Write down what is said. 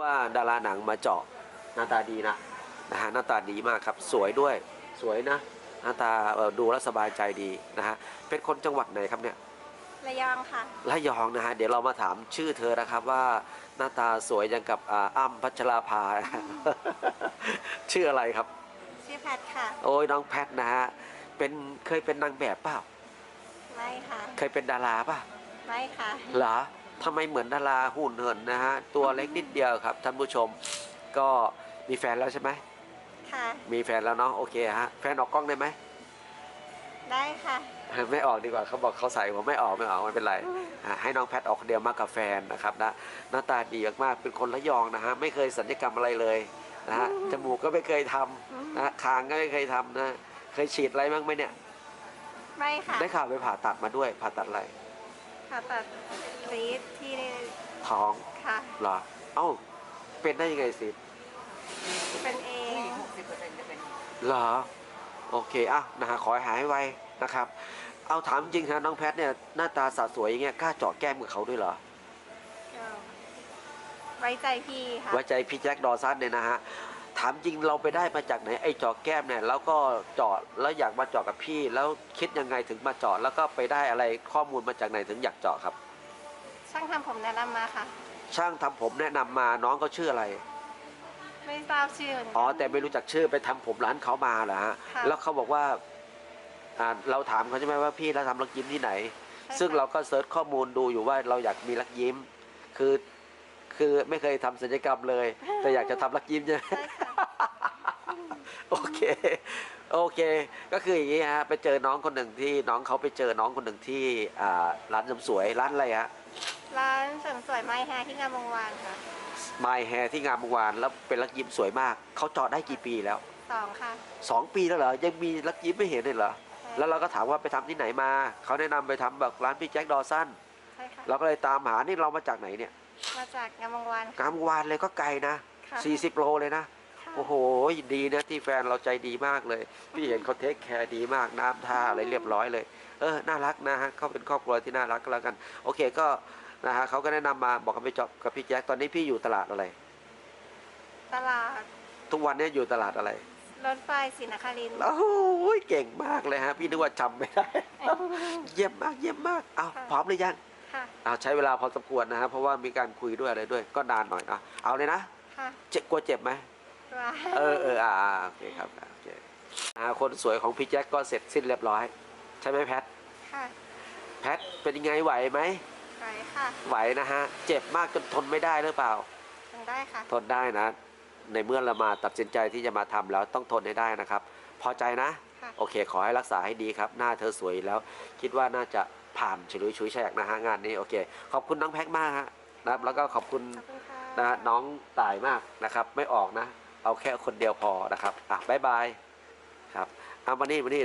ว่าดาราหนังมาเจาะหน้าตาดีนะนะฮะหน้าตาดีมากครับสวยด้วยสวยนะ หน้าตาเอ่อดูแล้วสบายใจดีนะฮะเป็นคนจังหวัดไหนครับเนี่ยระยองค่ะ ระยองนะฮะเดี๋ยวเรามาถามชื่อเธอนะครับว่าหน้าตาสวยอย่างกับอ่าอ้ำพัชราภา ชื่ออะไรครับ ชื่อแพทค่ะโอ้ยน้องแพทนะฮะเป็นเคยเป็นนางแบบเปล่า ไม่ค่ะ เคยเป็นดาราเปล่าไม่ค่ะ เหรอ ทำไมเหมือนดาราหุ่นเหินนะฮะ ตัวเล็กนิดเดียวครับท่านผู้ชม ก็มีแฟนแล้วใช่ไหมค่ะ มีแฟนแล้วเนาะโอเคฮะ แฟนออกกล้องได้ไหม ได้ค่ะ ไม่ออกดีกว่าเขาบอกเขาใส่ผมไม่ออกไม่ออกไม่เป็นไรอะให้น้องแพทออกคนเดียวมากับแฟนนะครับนะหน้าตาดีมากๆเป็นคนระยองนะฮะไม่เคยสัญญกรรมอะไรเลยนะฮะจมูกก็ไม่เคยทำนะฮะคางก็ไม่เคยทำนะ เคยฉีดอะไรบ้างไหมเนี่ย ไม่ค่ะ ได้ข่าวไปผ่าตัดมาด้วยผ่าตัดอะไร ผ่าตัดรีดที่ท้องค่ะ เหรอ เอ้า เป็นได้ยังไงสิเป็นเองเหรอ โอเคอะนะฮะขอให้หายไวนะครับ เอาถามจริงฮะน้องแพทเนี่ยหน้าตาสาสวยอย่างเงี้ยกล้าเจาะแก้มกับเขาด้วยเหรอก็ไว้ใจพี่ค่ะ ไว้ใจพี่แจ็คดอสันเนี่ยนะฮะ ถามจริงเราไปได้มาจากไหนไอ้เจาะแก้มเนี่ยแล้วก็เจาะแล้วอยากมาเจาะกับพี่ แล้วคิดยังไงถึงมาเจาะแล้วก็ไปได้อะไรข้อมูลมาจากไหนถึงอยากเจาะครับ ช่างทำผมแนะนำมาค่ะ ช่างทำผมแนะนำมาน้องเขาชื่ออะไรไม่ทราบชื่อเหมือนกัน อ๋อแต่ไม่รู้จักชื่อไปทำผมร้านเขามาเหรอฮะค่ะ แล้วเขาบอกว่าอ่าเราถามเขาใช่ไหมว่าพี่เราทำรักยิ้มที่ไหนซึ่งเราก็เซิร์ชข้อมูลดูอยู่ว่าเราอยากมีรักยิ้ม คือคือไม่เคยทำศัลยกรรมเลย แต่อยากจะทำรักยิ้มใช่ไหม ใช่ค่ะโอ เคโอเคก็คืออย่างนี้ฮะไปเจอน้องคนหนึ่งที่น้องเขาไปเจอน้องคนหนึ่งที่อ่าร้านเสริมสวยร้านอะไรฮะร้านเสริมสวยไม้แฮร์ที่งามวงวานค่ะมายแฮที่งามวงวานแล้วเป็นรักยิ้มสวยมากเขาเจาะได้กี่ปีแล้วสองค่ะสองปีแล้วเหรอยังมีรักยิ้มไม่เห็นเลยเหรอใช่แล้วเราก็ถามว่าไปทำที่ไหนมาเขาแนะนำไปทำแบบร้านพี่แจ็คดอสันใช่ค่ะเราก็เลยตามหานี่เรามาจากไหนเนี่ยมาจากงามวงวานงามวงวานเลยก็ไกลนะค่ะ40โลเลยนะค่ะ โอ้โหดีนะที่แฟนเราใจดีมากเลย พี่เห็นเขาเทคแคร์ดีมากน้ำท่าอะไรเรียบร้อยเลย เออน่ารักนะฮะเขาเป็นครอบครัวที่น่ารักก็แล้วกัน โอเคก็นะฮะเขาก็แนะนำมาบอกกันไปจอบกับพี่แจ็คตอนนี้พี่อยู่ตลาดอะไร ตลาด ทุกวันนี้อยู่ตลาดอะไรรถไฟศรีนครินทร์โอ้ยเก่งมากเลยฮะ พี่นึกว่าจำไม่ได้ เยี่ยมมากเยี่ยมมากเอาพร้อมหรือยังค่ะเอาใช้เวลาพอสมควรนะฮะเพราะว่ามีการคุยด้วยอะไรด้วย ก็นานหน่อยอะเอาเลยนะค่ะเจ็บกลัวเจ็บไหมว้า เออเอออ่าอ่าโอเคครับอ่าโอเคอ่าคนสวยของพี่แจ็คก็เสร็จสิ้นเรียบร้อย ใช่ไหมแพทค่ะแพทเป็นยังไงไหวไหมไปค่ะ ไหวนะฮะ เจ็บมากจนทนไม่ได้หรือเปล่าทำได้ค่ะ ทนได้นะ ในเมื่อเรามาตัดสินใจที่จะมาทำแล้วต้องทนให้ได้นะครับ พอใจนะค่ะโอเค ขอให้รักษาให้ดีครับ หน้าเธอสวยแล้ว คิดว่าน่าจะผ่านฉลุยชุยแฉกนะฮะงานนี้โอเค ขอบคุณน้องแพ็กมากฮะนะครับแล้วก็ขอบคุณขอบคุณค่ะนะฮะน้องต่ายมากนะครับ ไม่ออกนะ เอาแค่คนเดียวพอนะครับอะบายบายครับเอามานี่มานี่